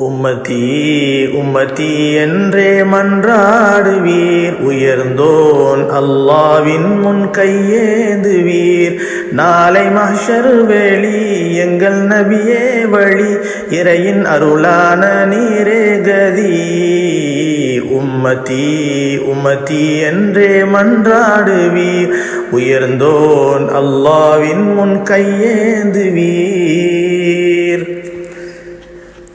உம்மதி உம்மதி என்றே மன்றாடுவீர். உயர்ந்தோன் அல்லாவின் முன் கையேந்துவீர். நாளை மஹ்ஷர் வேளி எங்கள் நபியே வழி இறையின் அருளான நீரே கதி. உம்மதி உம்மதி என்றே மன்றாடுவீர். உயர்ந்தோன் அல்லாவின் முன் கையேந்துவீர்.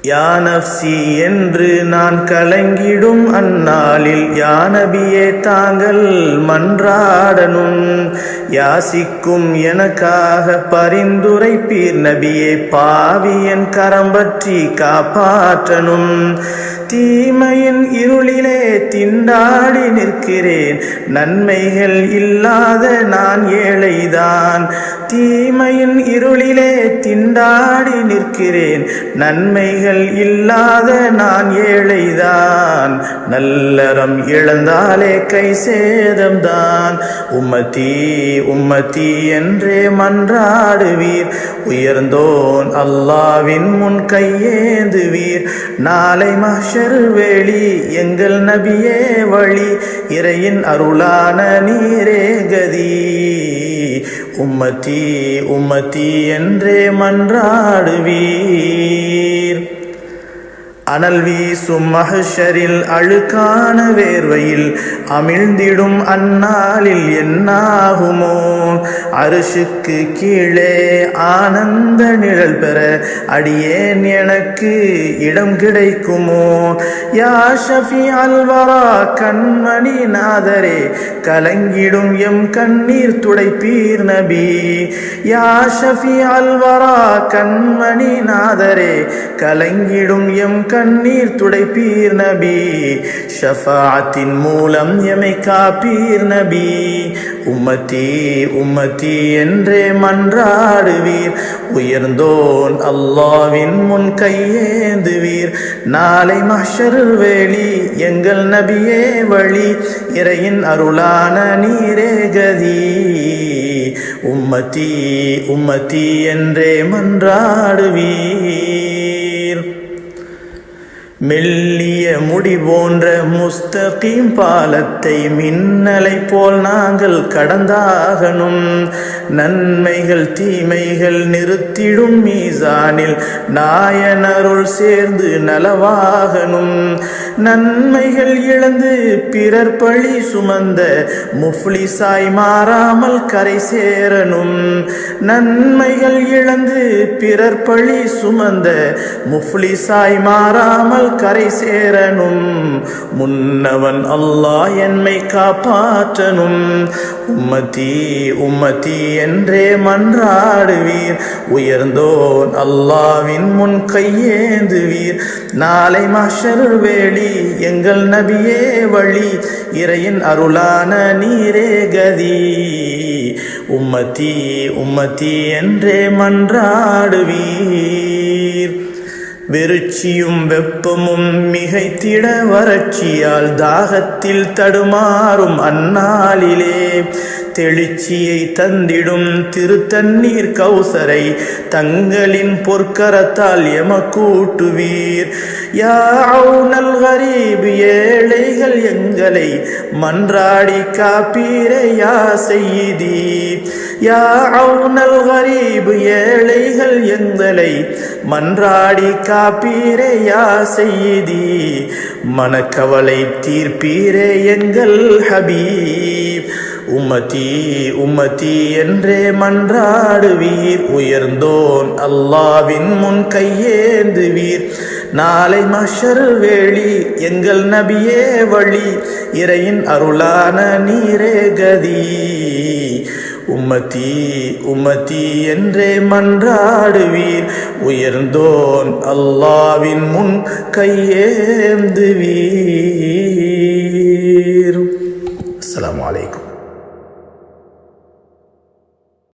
யா நப்சி என்று நான் கலங்கிடும் அந்நாளில் யானபியே தாங்கள் மன்றாடனும். யாசிக்கும் எனக்காக பரிந்துரைப்பீர் நபியே பாவியன் கரம்பற்றி காப்பாற்றனும் தீமையின் இருளிலே திண்டாடி நிற்கிறேன். நன்மைகள் இல்லாத நான் ஏழைதான். தீமையின் இருளிலே திண்டாடி நிற்கிறேன். நன்மைகள் இல்லாத நான் ஏழைதான். நல்லறம் இழந்தாலே கை சேதம்தான். உம்மதி உம்மதி என்றே மன்றாடுவீர். உயர்ந்தோன் அல்லாவின் முன் கையேந்துவீர். நாளை மஷர் எங்கள் நபியே வழி இறையின் அருளான நீரே கதி. உம்மதி உம்மதி என்றே மன்றாடுவீ அனல் வீசும் மகஷரில் அழுக்கான வேர்வையில் அமிழ்ந்திடும் அந்நாளில் என்னாகுமோ? அரிசுக்கு கீழே ஆனந்த நிழல் பெற அடியேன் எனக்கு இடம் கிடைக்குமோ? யா ஷஃபி அல்வரா கண்மணி நாதரே கலங்கிடும் எம் கண்ணீர் துடைப்பீர் நபி. யா ஷஃபி அல்வரா கண்மணி நாதரே கலங்கிடும் எம் கண்ணீர் துடைப்பீர் நபி. ஷஃபாத்தின் மூலம் எமை காப்பீர் நபி. உம்மத்தி உம்மத்தி என்றே மன்றாடுவீர். உயர்ந்தோன் அல்லாவின் முன் கையேந்துவீர். நாளை மஹ்ஷர் வேளி எங்கள் நபியே வழி. இறையின் அருளான நீரே கதி. உம்மத்தி உம்மத்தி என்றே மன்றாடுவீர். மெல்லிய முடி போன்ற முஸ்தகீம் பாலத்தை மின்னலை போல் நாங்கள் கடந்தாகணும். நன்மைகள் தீமைகள் நிறுத்திடும் மீசானில் நாயனருள் சேர்ந்து நலவாகணும். நன்மைகள் இழந்து பிறர் பழி சுமந்த முஃப்ளிசாய் மாறாமல் கரை சேரணும். நன்மைகள் இழந்து பிறர் பழி சுமந்த முஃப்ளிசாய் மாறாமல் கரை சேர சேரனும் முன்னவன் அல்லாஹ் என்னை காப்பாற்றனும் உம்மதி உம்மதி என்றே மன்றாடுவீர். உயர்ந்தோன் அல்லாவின் முன் கையேந்துவீர். நாளை மாஷர் வேடி எங்கள் நபியே வழி. இறையின் அருளான நீரே கதி. உம்மதி உம்மதி என்றே மன்றாடுவீர். வெறுச்சியும் வெப்பமும் மிகைத்திட வறட்சியால் தாகத்தில் தடுமாறும் அந்நாளிலே தெளிச்சியை தந்திடும் திருத்தண்ணீர் கௌசரை தங்களின் பொற்கரத்தால் எமக்கூட்டுவீர். யாவுனல் கரீப் ஏழைகள் எங்களை மன்றாடி காப்பீரே யா செய்தி. யாவுனல் ஏழைகள் எங்களை மன்றாடி காப்பீரையா செய்தி மனக்கவலை தீர்ப்பீரே எங்கள் ஹபீப். உம்மதி உம்மதி என்றே மன்றாடுவீர் உயர்ந்தோன் அல்லாவின் முன் கையேந்துவீர். நாளை மஷர் வேளி எங்கள் நபியே வழி இறையின் அருளான நீரே கதி. உம்மதி உம்மதி என்றே மன்றாடுவீர். உயர்ந்தோன் அல்லாவின் முன் கையேந்துவீர். அஸ்லாம் வலைக்கும்